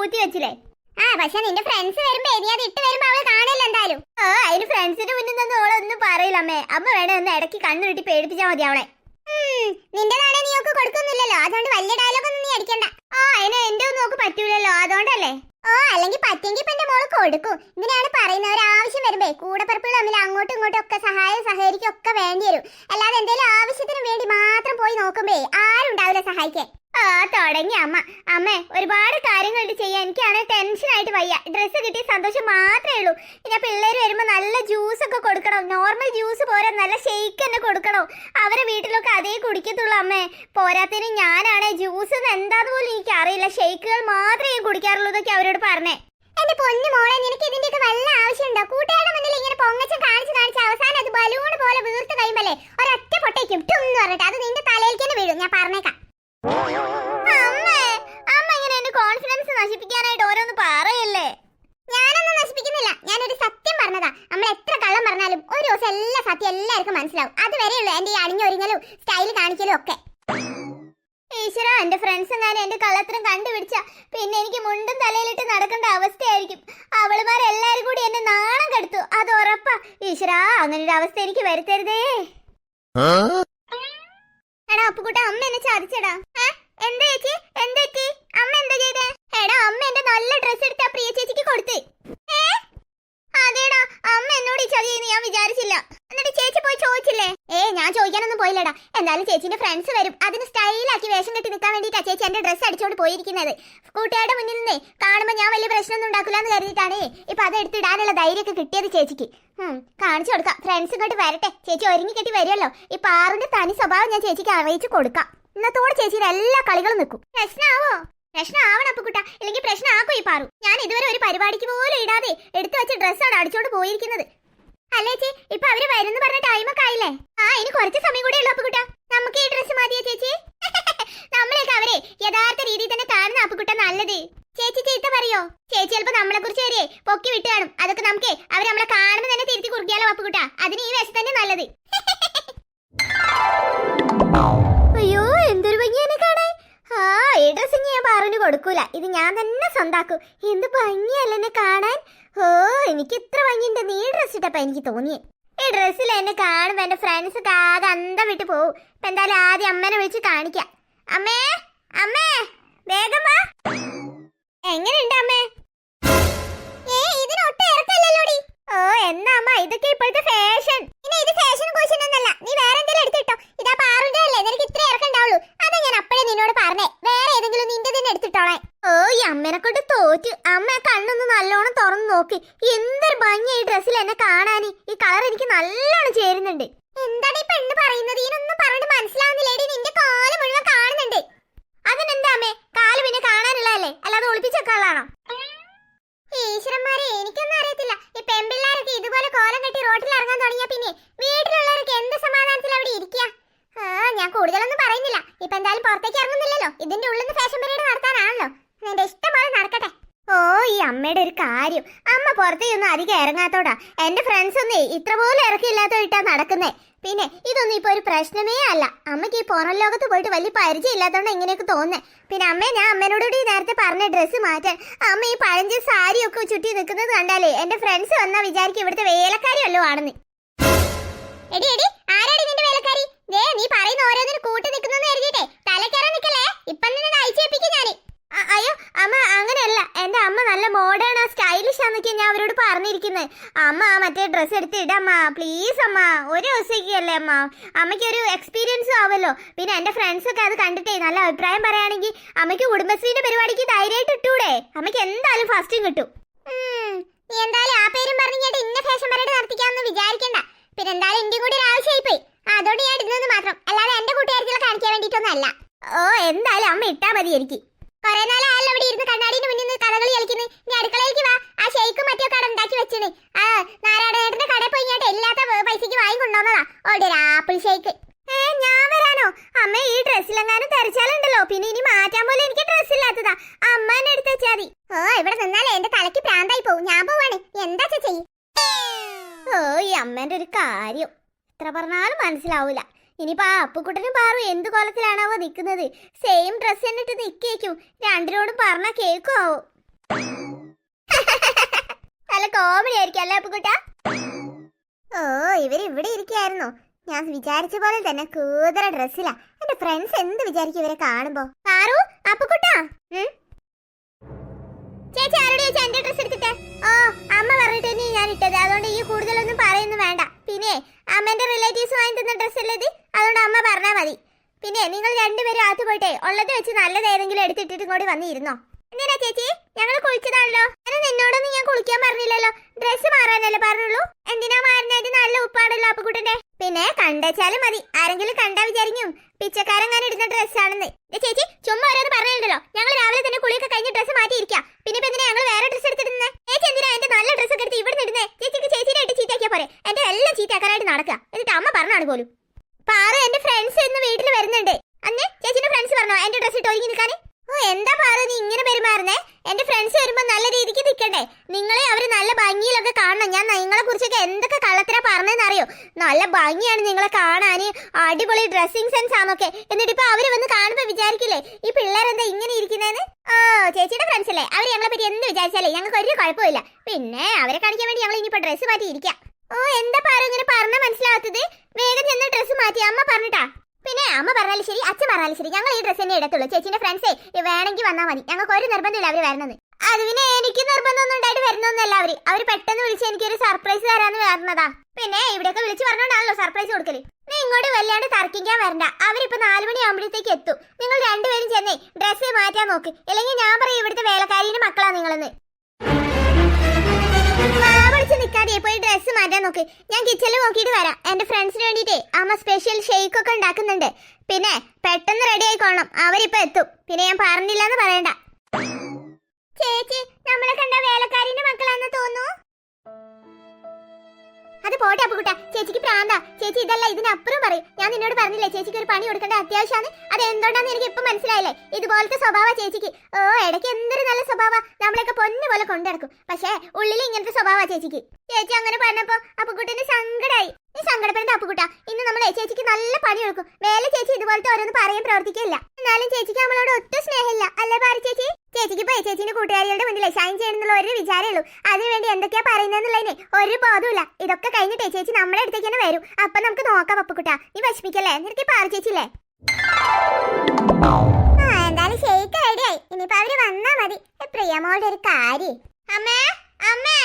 പൂത്തി വെച്ചില്ലേ? ആ പക്ഷെ നിന്റെ ഫ്രണ്ട്സ് വരുമ്പോ നീ അത് ഇട്ട് വരുമ്പോ അവൾ കാണില്ല എന്തായാലും. ഓ അതിന് ഫ്രണ്ട്സിന്റെ മുന്നിൽ നിന്ന് ഓളൊന്നും പറയില്ല അമ്മേ. അമ്മ വേണേ ഒന്ന് ഇടയ്ക്ക് കണ്ണുരുട്ടി പേടിപ്പിച്ചാ മതി അവളെ. നിന്റേതാണെ നീ ഒക്കെ കൊടുക്കുന്നില്ലല്ലോ. അതുകൊണ്ട് വലിയ ഡയലോഗ് ഒന്നും നീ അടിക്കണ്ട. ഓ അതിന് എന്റെ ഒന്നും നോക്ക് പറ്റൂലല്ലോ. അതുകൊണ്ടല്ലേ? ഓ അല്ലെങ്കിൽ പറ്റെങ്കിൽ ഇപ്പൊ എന്റെ മോൾ കൊടുക്കും. ഇതിനാണ് പറയുന്നത്. ഒരു ആവശ്യം വരുമ്പേ പറപ്പുകൾ തമ്മിൽ അങ്ങോട്ടും ഇങ്ങോട്ടും ഒക്കെ സഹായം സഹകരിക്കും ഒക്കെ വേണ്ടി വരും. അല്ലാതെ എന്തെങ്കിലും ആവശ്യത്തിന് വേണ്ടി മാത്രം പോയി നോക്കുമ്പേ ആരും ഉണ്ടാവില്ല സഹായിക്കാൻ. ആ തുടങ്ങി അമ്മ. അമ്മേ ഒരുപാട് കാര്യങ്ങളുണ്ട് ചെയ്യാൻ എനിക്കാണെങ്കിൽ ടെൻഷനായിട്ട് വയ്യ. ഡ്രസ്സ് കിട്ടിയ സന്തോഷം മാത്രമേ ഉള്ളൂ. ഇനി പിള്ളേർ വരുമ്പോൾ നല്ല ജ്യൂസ് ഒക്കെ കൊടുക്കണം. നോർമൽ ജ്യൂസ് പോരാ നല്ല ഷെയ്ക്ക് തന്നെ കൊടുക്കണം. അവരെ വീട്ടിലൊക്കെ അതേ കുടിക്കത്തുള്ളൂ അമ്മേ. പോരാത്തതിന് ഞാനാണ് ജ്യൂസ് എന്താന്ന് പോലും എനിക്ക് അറിയില്ല. ഷെയ്ക്കുകൾ മാത്രമേ ഞാൻ കുടിക്കാറുള്ളൂ എന്നൊക്കെ അവരോട് പറഞ്ഞേ. എന്റെ പൊന്നു മോളെ നിനക്ക് ഇതിന്റെയൊക്കെ വല്ല ആവശ്യമുണ്ടോ? കൂട്ടുകാരുടെ മുന്നിൽ ഇങ്ങനെ പൊങ്ങച്ചം കാണിച്ച് കാണിച്ച് അവസാനം അത് ബലൂൺ പോലെ വീർത്ത് കഴിയുമ്പല്ലേ ഒരൊറ്റ പൊട്ടയ്ക്കും ടും എന്ന് പറഞ്ഞിട്ട് അത് നിന്റെ തലയിലേക്ക് തന്നെ വീഴും. ഞാൻ പറഞ്ഞേക്കാം അമ്മേ അമ്മ ഇങ്ങനെ എന്റെ കോൺഫിഡൻസ് നശിപ്പിക്കാനായിട്ട് ഓരോന്ന് പറയല്ലേ ഞാനൊന്നും നശിപ്പിക്കുന്നില്ല ഞാനൊരു സത്യം പറഞ്ഞതാ നമ്മൾ എത്ര കള്ളം പറഞ്ഞാലും ഒരു ദിവസം എല്ലാ സത്യം എല്ലാവർക്കും മനസ്സിലാവും അതുവരെയുള്ളൂ എന്റെ ഈ അണിഞ്ഞൊരുങ്ങലും സ്റ്റൈൽ കാണിക്കലും ഒക്കെ. ഈശ്വര എന്റെ ഫ്രണ്ട്സ് എങ്ങാനും എന്റെ കള്ളത്തരം കണ്ടുപിടിച്ച പിന്നെ എനിക്ക് മുണ്ടും തലയിലിട്ട് നടക്കേണ്ട അവസ്ഥയായിരിക്കും. അവളുമാരെല്ലാരും കൂടി എന്നെ നാണം കെടുത്തു. അത് ഉറപ്പാ. ഈശ്വര അങ്ങനെ ഒരു അവസ്ഥ എനിക്ക് വരുത്തരുതേ. എടാ അപ്പുകുട്ട അമ്മ എന്നെ ചതിച്ചടാ? എന്താ ചേച്ചി? എന്താ ചേച്ചി അമ്മ എന്താ ചെയ്തേ? എടാ അമ്മ എന്റെ നല്ല ഡ്രസ് എടുത്ത് ആ പ്രിയ ചേച്ചിക്ക് കൊടുത്ത്? അതേടാ അമ്മ എന്നോട് ഈ ചതി ചെയ്യുന്ന ഞാൻ വിചാരിച്ചില്ല. പോയി ചോദിച്ചില്ലേ? ഏ ഞാൻ ചോദിക്കാനൊന്നും പോയില്ലടാ. എന്തായാലും ചേച്ചിന്റെ ഫ്രണ്ട്സ് വരും. അതിന് സ്റ്റൈലാക്കി വേഷം കെട്ടി നിൽക്കാൻ വേണ്ടിയിട്ടാ ചേച്ചി എന്റെ ഡ്രസ്സ് അടിച്ചോണ്ട് പോയിരിക്കുന്നത്. കൂട്ടുകാരുടെ മുന്നിൽ നിന്നേ കാണുമ്പോൾ ഞാൻ വലിയ പ്രശ്നമൊന്നും ഉണ്ടാക്കില്ല എന്ന് കരുതിയിട്ടാണേ ഇപ്പൊ അത് എടുത്തിടാനുള്ള ധൈര്യമൊക്കെ കിട്ടിയത് ചേച്ചിക്ക്. കാണിച്ചു കൊടുക്കാം. ഫ്രണ്ട്സ് ഇങ്ങോട്ട് വരട്ടെ. ചേച്ചി ഒരുങ്ങി കെട്ടി വരുമല്ലോ. ഇപ്പൊ പാറിന്റെ തനി സ്വഭാവം ഞാൻ ചേച്ചിക്ക് അറിയിച്ചു കൊടുക്കാം. ഇന്നത്തോടെ ചേച്ചിയുടെ എല്ലാ കളികളും നിൽക്കും. പ്രശ്നമാവോ പ്രശ്നമാവണം അപ്പുക്കുട്ട ഇല്ലെങ്കിൽ പ്രശ്നമാക്കോ ഈ പാറു. ഞാൻ ഇതുവരെ ഒരു പരിപാടിക്ക് പോലും ഇടാതെ എടുത്തു വെച്ച ഡ്രസ്സാണ് അടിച്ചോണ്ട് പോയിരിക്കുന്നത്. അല്ലേ ചേച്ചി? ഇപ്പൊ അവർ വരുന്നു പറഞ്ഞ ടൈമൊക്കെ ആയില്ലേ? ആ ഇനി കുറച്ച് സമയം കൂടെ ഉള്ളു അപ്പുക്കുട്ട. നമുക്ക് ഈ ഡ്രസ്സ് മതിയോ ചേച്ചി? നമ്മളെയൊക്കെ അവരെ യഥാർത്ഥ രീതിയിൽ തന്നെ കാണുന്ന അപ്പുകുട്ട നല്ലത്. ചേച്ചി ചീത്ത പറയോ? ചേച്ചി ചിലപ്പോ നമ്മളെ കുറിച്ച് വരെ പൊക്കി വിട്ട് കാണും. അതൊക്കെ നമുക്ക് അവർ നമ്മളെ കാണുമ്പോൾ തന്നെ തിരുത്തി കുറുക്കിയാലോ അപ്പുകുട്ട അതിന് ഈ വശം തന്നെ നല്ലത്. ആ ഈ ഡ്രസ് ഞാൻ പറഞ്ഞു കൊടുക്കൂല. ഇത് ഞാൻ തന്നെ സ്വന്താക്കും. എന്ത് ഭംഗിയല്ല എന്നെ കാണാൻ? ഓ എനിക്ക് ഇത്ര ഭംഗിയുണ്ട്. നീ ഡ്രസ് ഇട്ടപ്പോ എനിക്ക് തോന്നി ഈ ഡ്രസ്സിൽ എന്നെ കാണുമ്പോ എന്റെ ഫ്രണ്ട്സ് ആകെ അന്തം വിട്ട് പോവും. ഇപ്പൊ എന്തായാലും ആദ്യം അമ്മനെ വിളിച്ച് കാണിക്കാം. അമ്മേ അമ്മേ വേഗം വാ. എങ്ങനെയുണ്ട് അമ്മേ? ഏ ഇതിനൊട്ടും ഇറക്കല്ലല്ലോടി ഓ എന്നാ അമ്മ ഇതൊക്കെ ഇപ്പോഴത്തെ ഫാഷൻ പിന്നെ ഇത് ഫാഷൻ ക്വസ്റ്റ്യൻ ഒന്നല്ല നീ വേറെ എന്തെങ്കിലും എടുത്തിട്ടോ ഇതാ പാറുന്റെ അല്ലേ നിനക്ക് ഇത്ര ഇറക്കണ്ടാവുള്ളൂ അതാ ഞാൻ അപ്പോഴേ നിന്നോട് പറഞ്ഞേ വേറെ ഏതെങ്കിലും നിന്റെ തന്നെ എടുത്തിട്ടോളെ ഓ ഈ അമ്മനെ കൊണ്ട് തോറ്റു അമ്മ ആ കണ്ണൊന്ന് നല്ലോണം തുറന്നു നോക്ക് എന്തൊരു ഭംഗി ഈ ഡ്രസ്സിൽ എന്നെ കാണാൻ ഈ കളർ എനിക്ക് നല്ലോണം ചേരുന്നുണ്ട് എന്താണ് ഈ പെണ്ണ് പറയുന്നത് ഇതിനൊന്നും പറഞ്ഞിട്ട് മനസ്സിലാവുന്നില്ലേടി നിന്റെ കാൽ മുഴുവൻ കാണുന്നുണ്ട് അതിനെന്താ അമ്മേ കാൽ പിന്നെ കാണാനുള്ളതല്ലേ അല്ലാതെ ഒളിപ്പിച്ചേക്കാളാണോ ഈശ്വരന്മാരെ എനിക്കൊന്നും അറിയത്തില്ല ഈ പെൺപിള്ളേരൊക്കെ ഇതുപോലെ കോലം കെട്ടി റോട്ടിൽ ഇറങ്ങാൻ തുടങ്ങിയ പിന്നെ വീട്ടിലുള്ളവർക്ക് എന്ത് സമാധാനത്തിൽ അവിടെ ഇരിക്കുക ആ ഞാൻ കൂടുതലൊന്നും പറയുന്നില്ല ഇപ്പൊ എന്തായാലും പുറത്തേക്ക് ഇറങ്ങുന്നില്ലല്ലോ. ഇതിന്റെ ഉള്ളിൽ നിന്ന് ഫാഷൻ പരേഡ് നടത്താനാണല്ലോ. നിന്റെ ഇഷ്ടം പോലെ നടക്കട്ടെ. ഓ ഈ അമ്മയുടെ ഒരു കാര്യം. അമ്മ പുറത്തേക്കൊന്നും അധികം ഇറങ്ങാത്തോടാ. എന്റെ ഫ്രണ്ട്സ് ഒന്നേ ഇത്ര പോലും ഇറക്കില്ലാത്തോട്ടാ നടക്കുന്നേ. പിന്നെ ഇതൊന്നും ഇപ്പൊ ഒരു പ്രശ്നമേ അല്ല. അമ്മയ്ക്ക് ഈ പുറം ലോകത്ത് പോയിട്ട് വലിയ പരിചയം ഇല്ലാത്തോണ്ട് ഇങ്ങനെയൊക്കെ തോന്നേ പിന്നെ അമ്മ ഞാൻ അമ്മേനോട് കൂടി നേരത്തെ പറഞ്ഞ ഡ്രസ്സ് മാറ്റാൻ. അമ്മ ഈ പഴഞ്ച സാരി ഒക്കെ ചുറ്റി നിൽക്കുന്നത് കണ്ടാലേ എന്റെ ഫ്രണ്ട്സ് വന്നാ വിചാരിക്കും ഇവിടുത്തെ വേലക്കാരി അല്ലോ ആണെന്ന്. എടി എടി ആരാടി നിന്റെ വേലക്കാരി? ദേ നീ പറയുന്ന ഓരോന്നിനും കൂട്ടി നിൽക്കുന്നു കരുതിയിട്ടേ തലക്കയറാൻ നിക്കല്ലേ ഇപ്പം നിന്നെ അയച്ചേപ്പിക്കും ഞാൻ അ- അയ്യോ അമ്മ അങ്ങനെയല്ല എന്റെ അമ്മ നല്ല മോഡേൺ ആ സ്റ്റൈലിഷ് ആന്നൊക്കെ ഞാൻ അവരോട് പറഞ്ഞിരിക്കുന്നത് അമ്മ ആ മറ്റേ ഡ്രസ്സ് എടുത്ത് ഇടമ്മ പ്ലീസ് അമ്മ ഒരു ദിവസത്തേക്കല്ലേ അമ്മ. അമ്മയ്ക്ക് ഒരു എക്സ്പീരിയൻസും ആവല്ലോ. പിന്നെ എന്റെ ഫ്രണ്ട്സൊക്കെ അത് കണ്ടിട്ടേ നല്ല അഭിപ്രായം പറയുകയാണെങ്കിൽ അമ്മയ്ക്ക് കുടുംബശ്രീയുടെ പരിപാടിക്ക് ധൈര്യമായിട്ട് ഇട്ടൂടെ? അമ്മയ്ക്ക് എന്തായാലും ഫസ്റ്റും കിട്ടും. നീ എന്തായാലും ആ പേരും പറഞ്ഞു കേട്ട് ഇന്ന ഫാഷൻ പരേഡ് നടത്തിക്കാമെന്ന് വിചാരിക്കണ്ട. പിന്നെ എന്തായാലും ഇന്ത്യയും കൂടി ഒരു ആവശ്യമായി പോയി അതുകൊണ്ട് ഞാൻ ഇടുന്നത് മാത്രം. അല്ലാതെ എന്റെ കൂട്ടുകാർക്കുള്ള കാണിക്കാൻ വേണ്ടിയിട്ടൊന്നും അല്ല. ഓ എന്തായാലും അമ്മ ഇട്ടാ മതി എനിക്ക്. കുറെ നാളായല്ലോ ഇവിടെ ഇരുന്ന് കണ്ണാടിന്റെ മുന്നിൽ നിന്ന് കഥകളി കളിക്കുന്നു. നീ അടുക്കളയിലേക്ക് വാ. ആ ഷെയ്ക്കും മറ്റൊക്കെ അവിടെ ഉണ്ടാക്കി വെച്ചിന്. ആ നാരായണേട്ടന്റെ കടയിൽ പോയി ഇങ്ങോട്ട് ഇല്ലാത്ത പൈസക്ക് വാങ്ങിക്കൊണ്ടുവന്നതാ ഓടി ആപ്പിൾ ഷെയ്ക്ക്. ഏ ഞാൻ വരാനോ? അമ്മ ഈ ഡ്രസ്സിലെങ്ങാനും തെരച്ചാലുണ്ടല്ലോ പിന്നെ ഇനി മാറ്റാൻ പോലും എനിക്ക് ഡ്രസ് ഇല്ലാത്തതാ. അമ്മേനെ എടുത്ത് വെച്ചാ മതി. ഓ ഇവിടെ നിന്നാലേ എന്റെ തലയ്ക്ക് പ്രാന്തായി പോവും. ഞാൻ പോവാണ്. എന്താ ചെയ്യും? ഓ ഈ അമ്മേന്റെ ഒരു കാര്യം. എത്ര പറഞ്ഞാലും മനസ്സിലാവൂല. ഇനിയിപ്പോ ആ അപ്പുക്കുട്ടനും പാറു എന്ത് കോലത്തിലാണാവോ നിക്കുന്നത്? സെയിം ഡ്രസ് എന്നിട്ട് നിക്കേക്കും. രണ്ടിനോടും പറഞ്ഞ കേക്കോ നല്ല കോമഡി ആയിരിക്കും അല്ലേ അപ്പുക്കുട്ട? ഓ ഇവർ ഇവിടെ ഇരിക്കായിരുന്നു ഞാൻ വിചാരിച്ച പോലെ തന്നെ കൂതറ ഡ്രസ്സിലാ എന്റെ ഫ്രണ്ട്സ് എന്ത് വിചാരിക്കും ഇവരെ കാണുമ്പോ? പാറു അപ്പുക്കുട്ട? ചേച്ചി ആരോട് ചേച്ചി എന്റെ ഡ്രസ് എടുത്തിട്ട്? ഓ അമ്മ പറഞ്ഞിട്ട് തന്നെ ഞാൻ ഇട്ടത്. അതുകൊണ്ട് ഈ കൂടുതലൊന്നും പറയുന്നു വേണ്ട. പിന്നെ അമ്മന്റെ റിലേറ്റീവ്സ് വാങ്ങി തന്ന ഡ്രസ്സല്ലേ അതുകൊണ്ട് അമ്മ പറഞ്ഞാൽ മതി. പിന്നെ നിങ്ങൾ രണ്ടുപേരും അകത്ത് പോയിട്ടേ ഉള്ളത് വെച്ച് നല്ലത് ഏതെങ്കിലും എടുത്തിട്ടിട്ട് ഇങ്ങോട്ട് വന്നിരുന്നോ? എന്തിനാ ചേച്ചി? ഞങ്ങൾ കുളിച്ചതാണല്ലോ. ഞാൻ നിന്നോടൊന്നും ഞാൻ കുളിക്കാൻ പറഞ്ഞില്ലല്ലോ. ഡ്രസ്സ് മാറാനല്ലേ പറഞ്ഞുള്ളൂ? എന്തിനാ മാറുന്നത് നല്ല ഉപ്പാണല്ലോ അപ്പുക്കുട്ടന്റെ പിന്നെ കണ്ടേച്ചാലും മതി. ആരെങ്കിലും കണ്ടാ വിചാരിക്കും. പിച്ചക്കാരൻ ഞാൻ ഇടുന്ന ഡ്രസ്സാണെന്ന് ചേച്ചി ചുമ്മാ ഓരോന്ന് പറഞ്ഞിട്ടുണ്ടല്ലോ. ഞങ്ങൾ രാവിലെ തന്നെ കുളിയൊക്കെ കഴിഞ്ഞ് ഡ്രസ്സ് മാറ്റിയിരിക്കാം പിന്നെ ഇപ്പൊ എന്തിനാ ഞങ്ങൾ വേറെ ഡ്രസ്സ് എടുത്തിരുന്നേ ചേച്ചി എന്തിനാ എന്റെ നല്ല ഡ്രസ്സ് ഒക്കെ എടുത്ത് ഇവിടെ ഇടുന്നേ ചേച്ചിക്ക് ചേച്ചിനെ ഇട്ട് ചീത്തയാക്കിയാ പോരെ എന്റെ എല്ലാം ചീത്തയാക്കാനായിട്ട് നടക്കുക എന്നിട്ട് അമ്മ പറഞ്ഞാണ് പോലും പാറ എന്റെ ഫ്രണ്ട്സ് ഇന്ന് വീട്ടിൽ വരുന്നുണ്ട് അന്നേ ചേച്ചിന്റെ ഫ്രണ്ട്സ് പറഞ്ഞോ എന്റെ ഡ്രസ്സ് ഇട്ട് ഒരുങ്ങി നിൽക്കാൻ ഓ എന്താ പാറ നീ ഇങ്ങനെ പെരുമാറുന്നേ എന്റെ ഫ്രണ്ട്സ് വരുമ്പോ നല്ല നിൽക്കണ്ടേ നിങ്ങളെ അവർ നല്ല ഭംഗിയിലൊക്കെ കാണണം. ഞാൻ നിങ്ങളെ കുറിച്ചൊക്കെ എന്തൊക്കെ കള്ളത്തിനാ പറഞ്ഞതെന്ന് അറിയോ നല്ല ഭംഗിയാണ് നിങ്ങളെ കാണാൻ അടിപൊളി ഡ്രസ്സിംഗ് സെൻസ് ആണൊക്കെ എന്നിട്ട് ഇപ്പൊ അവർ വന്ന് കാണുമ്പോ വിചാരിക്കില്ലേ? ഈ പിള്ളേരെന്താ ഇങ്ങനെ ഇരിക്കുന്നതെന്ന് ഓ ചേച്ചിയുടെ ഫ്രണ്ട്സ് അല്ലേ? അവർ ഞങ്ങളെ പറ്റി എന്ത് വിചാരിച്ചാലേ ഞങ്ങൾക്ക് ഒരു കുഴപ്പമില്ല. പിന്നെ അവരെ കാണിക്കാൻ വേണ്ടി ഞങ്ങൾ ഇനിയിപ്പോ ഡ്രസ്സ് മാറ്റി ഇരിക്കാം. ഓ എന്താ പാറ ഇങ്ങനെ പറഞ്ഞ മനസ്സിലാത്തത് വേഗം ചെന്ന് ഡ്രസ്സ് മാറ്റി. അമ്മ പറഞ്ഞിട്ടാ. പിന്നെ അമ്മ പറഞ്ഞാലും ശരി അച്ഛൻ പറഞ്ഞാലും ശരി. ഞങ്ങൾ ഈ ഡ്രസ്സ് തന്നെ ഇടത്തുള്ളൂ. ചേച്ചിന്റെ ഫ്രണ്ട്സേ വേണമെങ്കിൽ വന്നാൽ മതി. ഞങ്ങൾക്ക് ഒരു നിർബന്ധമില്ല അവർ വരുന്നത് അത് പിന്നെ എനിക്ക് നിർബന്ധമൊന്നും ഉണ്ടായിട്ട് വരുന്നൊന്നല്ല അവർ. അവർ പെട്ടെന്ന് വിളിച്ച് എനിക്ക് ഒരു സർപ്രൈസ് തരാന്ന് പറഞ്ഞതാ. പിന്നെ ഇവിടെയൊക്കെ വിളിച്ച് പറഞ്ഞോണ്ടാണല്ലോ സർപ്രൈസ് കൊടുക്കൽ. നീ ഇങ്ങോട്ട് വല്ലാണ്ട് തർക്കിക്കാൻ വരണ്ട. അവരിപ്പോ നാലു മണി ആകുമ്പോഴത്തേക്ക് എത്തും. നിങ്ങൾ രണ്ടുപേരും ചെന്നേ ഡ്രസ്സ് മാറ്റാൻ നോക്ക്. ഇല്ലെങ്കിൽ ഞാൻ പറയും ഇവിടുത്തെ വേലക്കാരിന്റെ മക്കളാ നിങ്ങളെന്ന്. പോയി ഡ്രസ്സ് മാറ്റാൻ നോക്ക്. ഞാൻ കിച്ചണിൽ നോക്കിയിട്ട് വരാം. എന്റെ ഫ്രണ്ട്സിന് വേണ്ടിയിട്ടേ അമ്മ സ്പെഷ്യൽ ഷേക്ക് ഒക്കെ ഉണ്ടാക്കുന്നുണ്ട്. പിന്നെ പെട്ടെന്ന് റെഡി ആയിക്കോളണം അവരിപ്പോ എത്തും. പിന്നെ ഞാൻ പറഞ്ഞില്ല എന്ന് പറയണ്ട. ചേച്ചി നമ്മളെ കണ്ട വേലക്കാരിന്റെ മക്കളാന്ന് തോന്നുന്നു. അത് പോട്ടെ അപ്പുകുട്ട ചേച്ചിക്ക് പ്രാന്താ. ചേച്ചി ഇതല്ല ഇതിനപ്പുറം പറയും. ഞാൻ നിന്നോട് പറഞ്ഞില്ലേ ചേച്ചിക്ക് ഒരു പണി കൊടുക്കേണ്ട അത്യാവശ്യമാണ്. അത് എന്തുകൊണ്ടാന്ന് എനിക്ക് ഇപ്പൊ മനസ്സിലായില്ലേ? ഇതുപോലത്തെ സ്വഭാവ ചേച്ചിക്ക്. ഓ ഇടയ്ക്ക് എന്തൊരു നല്ല സ്വഭാവ. നമ്മളൊക്കെ പൊന്നു പോലെ കൊണ്ടിടക്കും പക്ഷേ ഉള്ളിൽ ഇങ്ങനത്തെ സ്വഭാവ ചേച്ചിക്ക്. ചേച്ചി അങ്ങനെ പറഞ്ഞപ്പോ അപ്പുകുട്ടിന് സങ്കടായി. നീ സങ്കടപ്പെടേണ്ട അപ്പുകുട്ടാ. ഇന്ന് നമ്മളെ ചേച്ചിക്ക് നല്ല പണി കൊടുക്കും വേല ചേച്ചി ഇതുപോലത്തെ ഓരോന്ന് പറയാൻ പ്രവർത്തിക്കില്ല. എന്നാലും ചേച്ചിക്ക് നമ്മളോട് ഒട്ടും സ്നേഹമില്ല. അല്ലേ പാറ ചേച്ചി? ചേച്ചിക്ക് പോയി ചേച്ചിന്റെ കൂട്ടുകാരികളുടെ മുന്നിൽ ഷൈൻ ചെയ്യണമെന്നുള്ള ഒരു വിചാരമേ ഉള്ളൂ. അതിനുവേണ്ടി എന്തൊക്കെയാ പറയുന്നതെന്നുള്ളതിന് ഒരു ബോധമില്ല ഇതൊക്കെ കഴിഞ്ഞിട്ടേ ചേച്ചി നമ്മുടെ അടുത്തേക്ക് തന്നെ വരും. അപ്പൊ നമുക്ക് നോക്കാം അപ്പുക്കുട്ട നീ വിഷമിക്കല്ലേ? നിനക്ക് പാറ ചേച്ചില്ലേ ആ ഷെയ്ക്ക് ഇനിയിപ്പോ അവർ വന്നാ മതി. പ്രിയമോളുടെ ഒരു കാര്യം. അമ്മേ അമ്മേ.